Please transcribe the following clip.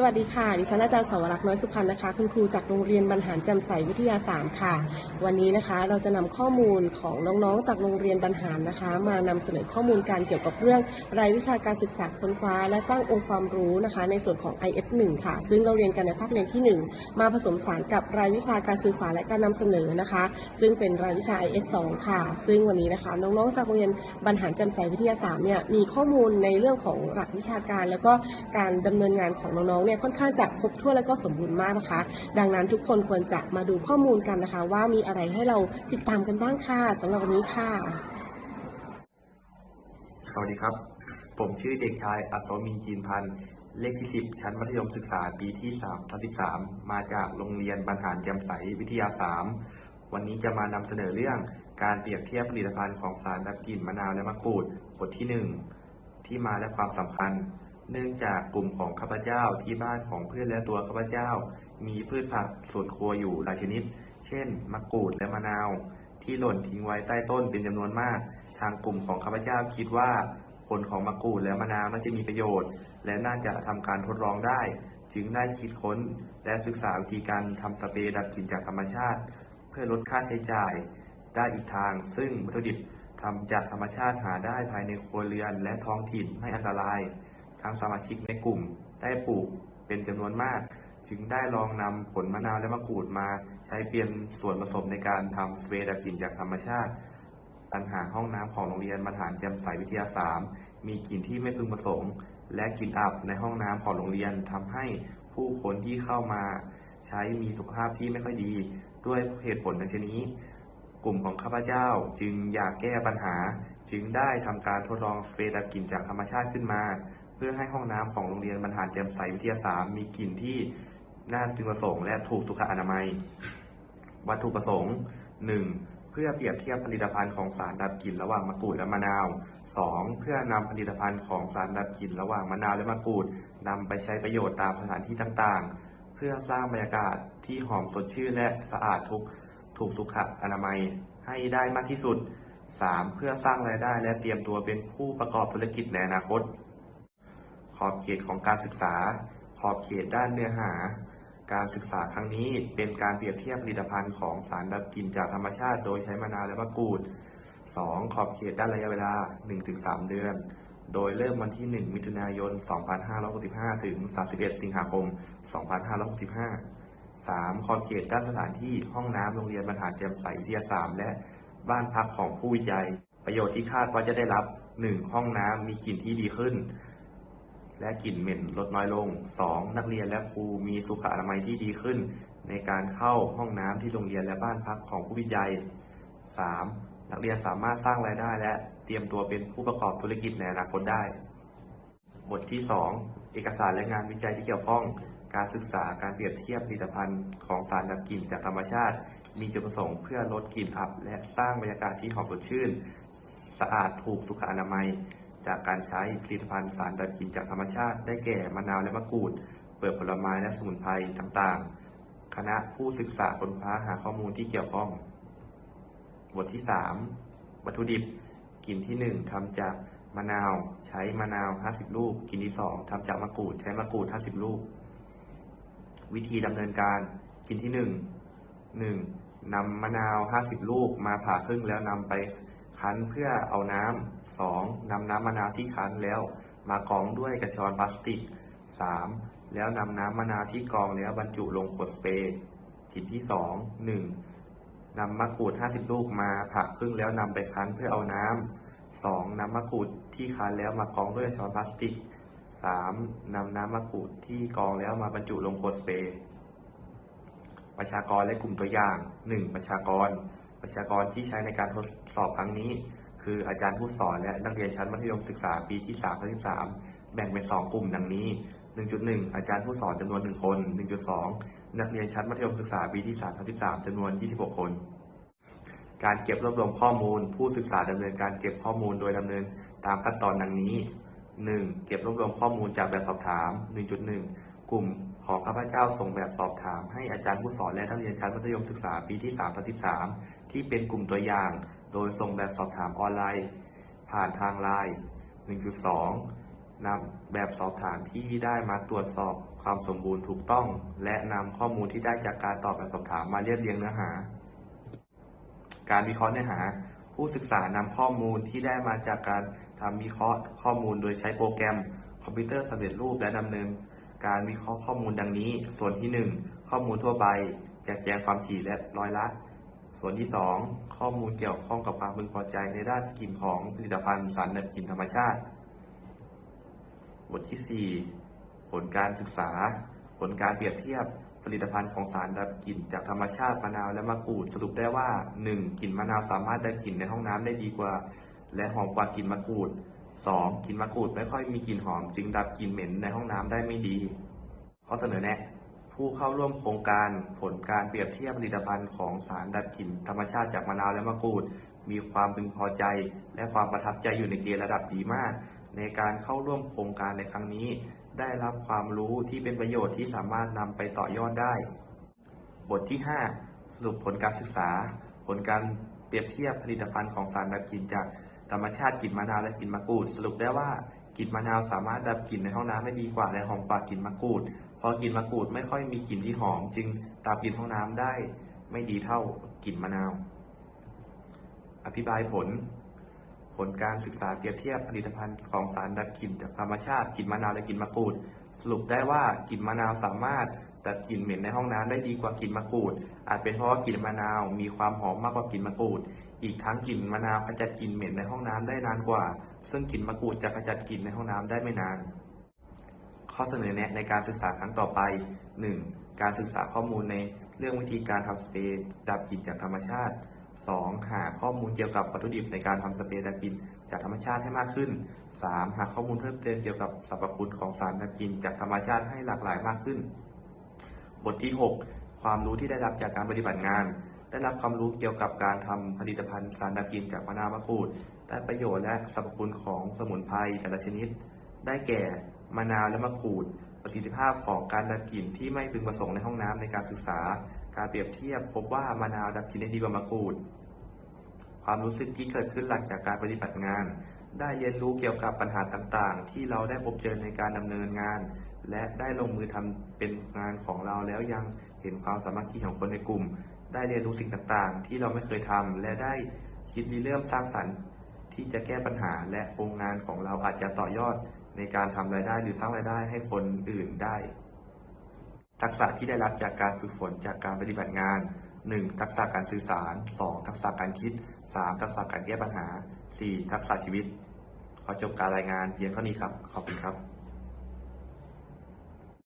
สวัสดีค่ะ ดิฉันอาจารย์สวรักษ์น้อยสุพรรณนะคะ คุณครูจากโรงเรียนบรรหารแจ่มใสวิทยา3ค่ะ วันนี้นะคะเราจะนำข้อมูลของน้องๆจากโรงเรียนบรรหารนะคะ มานำเสนอข้อมูลการเกี่ยวกับเรื่องรายวิชาการศึกษาค้นคว้า และสร้างองค์ความรู้นะคะ ในส่วนของ IS 1ค่ะ ซึ่งเราเรียนกันในภาคเรียนที่ 1 มาผสมสารกับรายวิชาการสื่อสารและการนำเสนอนะคะ ซึ่งเป็นรายวิชา IS 2 ค่ะ ซึ่งวันนี้นะคะน้องๆจากโรงเรียนบรรหารแจ่มใสวิทยา3เนี่ยมีข้อมูลในเรื่องของหลักวิชาการ แล้วก็การดำเนินงานของน้องๆเนี่ยค่อนข้างจะครบถ้วนและก็สมบูรณ์มากนะคะ ดังนั้นทุกคนควรจะมาดูข้อมูลกันนะคะ ว่ามีอะไรให้เราติดตามกันบ้างค่ะสำหรับวันนี้ค่ะ สวัสดีครับ ผมชื่อเด็กชายอัศวินจีนพันธ์เลขที่10ชั้นมัธยมศึกษาปีที่3ทับ13มาจากโรงเรียนบรรหารแจ่มใสวิทยา3วันนี้จะมานำเสนอเรื่องการเปรียบเทียบผลิตภัณฑ์ของสารดับกลิ่นมะนาวและมะกรูดบทที่1ที่มาและความสำคัญ เนื่องจากกลุ่มของข้าพเจ้าที่บ้านของเพื่อนและตัวข้าพเจ้า มีพืชผักสวนครัวอยู่หลายชนิด เช่น มะกรูดและมะนาว ที่หล่นทิ้งไว้ใต้ต้นเป็นจำนวนมาก ทางกลุ่มของข้าพเจ้าคิดว่า ผลของมะกรูดและมะนาวน่าจะมีประโยชน์ และน่าจะทำการทดลองได้ จึงได้คิดค้น และศึกษาวิธีการทำสเปรย์ดับกลิ่นจากธรรมชาติ เพื่อลดค่าใช้จ่าย ได้อีกทาง ซึ่งวัตถุดิบทำจากธรรมชาติหาได้ภายในครัวเรือนและท้องถิ่นไม่อันตราย ทั้งสมาชิกในกลุ่มได้ปลูกเป็นจำนวนมาก จึงได้ลองนำผลมะนาวและมะกรูดมาใช้เป็นส่วนผสมในการทำสเปรย์ดับกลิ่นจากธรรมชาติ ปัญหาห้องน้ำของโรงเรียนบรรหารแจ่มใสวิทยา3มีกลิ่นที่ไม่พึงประสงค์ และกลิ่นอับในห้องน้ำของโรงเรียนทำให้ผู้คนที่เข้ามาใช้มีสุขภาพที่ไม่ค่อยดี ด้วยเหตุผลดังนี้ กลุ่มของข้าพเจ้าจึงอยากแก้ปัญหา จึงได้ทำการทดลองสเปรย์ดับกลิ่นจากธรรมชาติขึ้นมา เพื่อให้ห้องน้ำของโรงเรียนบรรหารแจ่มใสวิทยา3มีกลิ่นที่น่าพึงประสงค์และถูกสุขอนามัย วัตถุประสงค์ 1. เพื่อเปรียบเทียบผลิตภัณฑ์ของสารดับกลิ่นระหว่างมะกรูดและมะนาว 2. เพื่อนำผลิตภัณฑ์ของสารดับกลิ่นระหว่างมะนาวและมะกรูดนำไปใช้ประโยชน์ตามสถานที่ต่างๆ เพื่อสร้างบรรยากาศที่หอมสดชื่นและสะอาดทุกถูกสุขอนามัยให้ได้มากที่สุด 3. เพื่อสร้างรายได้และเตรียมตัวเป็นผู้ประกอบธุรกิจในอนาคต ขอบเขตของการศึกษา ขอบเขตด้านเนื้อหา การศึกษาครั้งนี้เป็นการเปรียบเทียบผลิตภัณฑ์ของสารดับกลิ่นจากธรรมชาติโดยใช้มะนาวและมะกรูด 2. ขอบเขตด้านระยะเวลา 1-3 เดือน โดยเริ่มวันที่ 1 มิถุนายน 2565 ถึง 31 สิงหาคม 2565 3. ขอบเขตด้านสถานที่ห้องน้ำโรงเรียนบรรหารแจ่มใสวิทยาศาสตร์และบ้านพักของผู้วิจัย ประโยชน์ที่คาดว่าจะได้รับ 1. ห้องน้ำมีกลิ่นที่ดีขึ้น และกลิ่นเหม็นลดน้อยลง 2. นักเรียนและครูมีสุขอนามัยที่ดีขึ้น ในการเข้าห้องน้ำที่โรงเรียนและบ้านพักของผู้วิจัย 3. นักเรียนสามารถสร้างรายได้ และเตรียมตัวเป็นผู้ประกอบธุรกิจในอนาคตได้ บทที่ 2 เอกสารและงานวิจัยที่เกี่ยวข้อง การศึกษาการเปรียบเทียบผลิตภัณฑ์ของสารดับกลิ่นจากธรรมชาติ มีจุดประสงค์เพื่อลดกลิ่นอับ และสร้างบรรยากาศที่หอมสดชื่น สะอาดถูกสุขอนามัย จากการใช้ผลิตภัณฑ์สารดับกลิ่นจากธรรมชาติ ได้แก่มะนาวและมะกรูด เปลือกผลไม้และสมุนไพรต่างๆ คณะผู้ศึกษาค้นคว้าหาข้อมูลที่เกี่ยวข้อง บทที่ 3 วัตถุดิบกลิ่นที่ 1ทำจากมะนาวใช้มะนาว 50 ลูกกลิ่นที่ 2ทำจากมะกรูดใช้มะกรูด 50 ลูก วิธีดำเนินการกลิ่นที่ 1 1. นำมะนาว 50 ลูกมาผ่าครึ่งแล้วนำไป คั้นเพื่อเอาน้ำ 2. นำน้ำมะนาวที่คั้นแล้วมากรองด้วยกระชอนพลาสติก 3. แล้วนำน้ำมะนาวที่กรองแล้วบรรจุลงขวดสเปรย์กลิ่ที่ 2 1. นำมะกรูด 50 ลูกมาผ่าครึ่งแล้วนำไปคั้นเพื่อเอาน้ำ 2. นำมะกรูดที่คั้นแล้วมากรองด้วยกระชอนพลาสติก 3. นำน้ำมะกรูดที่กรองแล้วมาบรรจุลงขวดสเปรย์ประชากรและกลุ่มตัวอย่าง 1. ประชากร ประชากรที่ใช้ในการทดสอบครั้งนี้ คืออาจารย์ผู้สอนและนักเรียนชั้นมัธยมศึกษาปีที่3 3แบ่งเป็น 2 กลุ่มดังนี้ 1.1 อาจารย์ผู้สอนจำนวน 1 คน 1.2 นักเรียนชั้นมัธยมศึกษาปีที่3 3จำนวน 26 คน การเก็บรวบรวมข้อมูล ผู้ศึกษาดำเนินการเก็บข้อมูลโดยดำเนินตามขั้นตอนดังนี้ 1. เก็บรวบรวมข้อมูลจากแบบสอบถาม 1.1 กลุ่ม ของข้าพเจ้าส่งแบบสอบถาม ให้อาจารย์ผู้สอนและนักเรียนชั้นมัธยมศึกษาปีที่3 3ที่เป็นกลุ่มตัวอย่าง โดยส่งแบบสอบถามออนไลน์ ผ่านทางไลน์1.2นำแบบสอบถามที่ได้มาตรวจสอบความสมบูรณ์ถูกต้อง และนำข้อมูลที่ได้จากการตอบแบบสอบถามมาเรียบเรียงเนื้อหา การวิเคราะห์เนื้อหา ผู้ศึกษานำข้อมูลที่ได้มาจากการทำวิเคราะห์ข้อมูลโดยใช้โปรแกรมคอมพิวเตอร์สำเร็จรูปและดำเนิน การวิเคราะห์ข้อมูลดังนี้ ส่วนที่ 1 ข้อมูลทั่วไปแจกแจงความถี่และร้อยละ ส่วนที่ 2 ข้อมูลเกี่ยวข้องกับความพึงพอใจในด้านกลิ่นของผลิตภัณฑ์สารดับกลิ่นธรรมชาติ บทที่ 4 ผลการศึกษา ผลการเปรียบเทียบผลิตภัณฑ์ของสารดับกลิ่นจากธรรมชาติมะนาวและมะกรูดสรุปได้ว่า 1. กลิ่นมะนาวสามารถดับกลิ่นในห้องน้ำได้ดีกว่า และหอมกว่ากลิ่นมะกรูด 2. กลิ่นมะกรูดไม่ค่อยมีกลิ่นหอม จึงดับกลิ่นเหม็นในห้องน้ำได้ไม่ดี ข้อเสนอแนะ ผู้เข้าร่วมโครงการผลการเปรียบเทียบผลิตภัณฑ์ของสารดับกลิ่นธรรมชาติจากมะนาวและมะกรูด มีความพึงพอใจ และความประทับใจอยู่ในเกณฑ์ระดับดีมาก ในการเข้าร่วมโครงการในครั้งนี้ ได้รับความรู้ที่เป็นประโยชน์ที่สามารถนำไปต่อยอดได้ บทที่ 5 สรุปผลการศึกษา ผลการเปรียบเทียบผลิตภัณฑ์ของสารดับกลิ่นจาก ธรรมชาติกลิ่นมะนาวและกลิ่นมะกรูด สรุปได้ว่ากลิ่นมะนาวสามารถดับกลิ่นในห้องน้ำได้ดีกว่าและหอมกว่ากลิ่นมะกรูดพราะกลิ่นมะกรูดไม่ค่อยมีกลิ่นที่หอม จึงดับกลิ่นห้องน้ำได้ ไม่ดีเท่ากลิ่นมะนาว อธิบายผล ผลการศึกษาเปรียบเทียบผลิตภัณฑ์ของสารดับกลิ่นจากธรรมชาติกลิ่นมะนาวและกลิ่นมะกรูด สรุปได้ว่ากลิ่นมะนาวสามารถดับกลิ่นเหม็นในห้องน้ำได้ดีกว่ากลิ่นมะกรูด อาจเป็นเพราะว่ากลิ่นมะนาวมีความหอมมากกว่ากลิ่นมะกรูด อีกทั้งกลิ่นมะนาวขจัดกลิ่นเหม็นในห้องน้ำได้นานกว่า ซึ่งกลิ่นมะกรูดจะขจัดกลิ่นในห้องน้ำได้ไม่นาน ข้อเสนอแนะในการศึกษาครั้งต่อไป 1. การศึกษาข้อมูลในเรื่องวิธีการทำสเปรย์ดับกลิ่นจากธรรมชาติ 2. หาข้อมูลเกี่ยวกับวัตถุดิบในการทำสเปรย์ดับกลิ่นจากธรรมชาติให้มากขึ้น 3. หาข้อมูลเพิ่มเติมเกี่ยวกับสรรพคุณของสารดับกลิ่นจากธรรมชาติให้หลากหลายมากขึ้น บทที่ 6 ความรู้ที่ได้รับจากการปฏิบัติงาน ได้รับความรู้เกี่ยวกับการทำผลิตภัณฑ์สารดับกลิ่นจากมะนาวมะกรูด ได้ประโยชน์และสรรพคุณของสมุนไพรแต่ละชนิด ได้แก่มะนาวและมะกรูด ประสิทธิภาพของการดับกลิ่นที่ไม่พึงประสงค์ในห้องน้ำในการศึกษา การเปรียบเทียบพบว่ามะนาวดับกลิ่นได้ดีกว่ามะกรูด ความรู้สึกที่เกิดขึ้นหลังจากการปฏิบัติงาน ได้เรียนรู้เกี่ยวกับปัญหาต่างๆ ที่เราได้พบเจอในการดำเนินงาน และได้ลงมือทำเป็นงานของเราแล้วยังเห็นความสามัคคีของคนในกลุ่ม ได้เรียนรู้สิ่งต่างๆ ที่เราไม่เคยทำและได้คิดริเริ่มสร้างสรรค์ที่จะแก้ปัญหาและโครงงานของเราอาจจะต่อยอดในการทำรายได้หรือสร้างรายได้ให้คนอื่นได้ ทักษะที่ได้รับจากการฝึกฝนจากการปฏิบัติงาน 1. ทักษะการสื่อสาร 2. ทักษะการคิด 3. ทักษะการแก้ปัญหา 4. ทักษะชีวิต ขอจบการรายงานเพียงเท่านี้ครับ ขอบคุณครับ